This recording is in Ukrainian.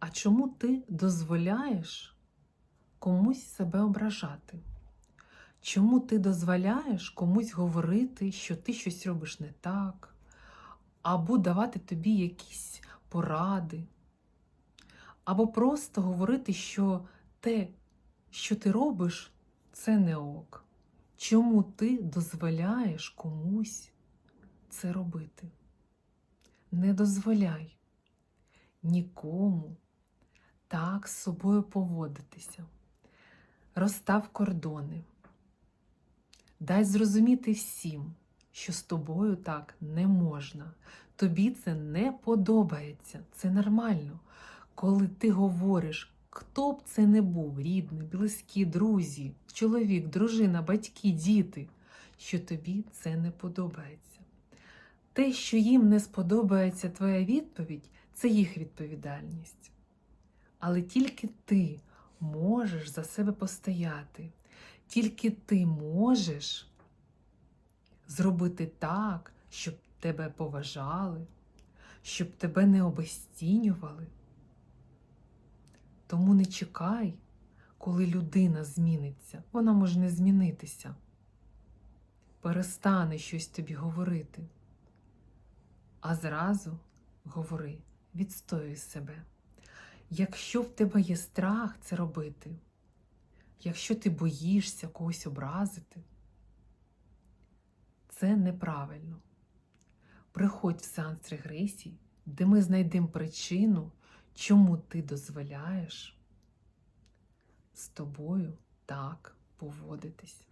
А чому ти дозволяєш комусь себе ображати? Чому ти дозволяєш комусь говорити, що ти щось робиш не так, або давати тобі якісь поради, або просто говорити, що те, що ти робиш, це не ок. Чому ти дозволяєш комусь це робити? Не дозволяй нікому так з собою поводитися. Розстав кордони. Дай зрозуміти всім, що з тобою так не можна. Тобі це не подобається. Це нормально. Коли ти говориш, хто б це не був, рідний, близькі, друзі, чоловік, дружина, батьки, діти, що тобі це не подобається. Те, що їм не сподобається твоя відповідь, це їх відповідальність. Але тільки ти можеш за себе постояти, тільки ти можеш зробити так, щоб тебе поважали, щоб тебе не обесцінювали. Тому не чекай, коли людина зміниться. Вона може не змінитися. Перестане щось тобі говорити. А зразу говори, відстоюй себе. Якщо в тебе є страх це робити, якщо ти боїшся когось образити, це неправильно. Приходь в сеанс регресії, де ми знайдемо причину, чому ти дозволяєш з тобою так поводитись.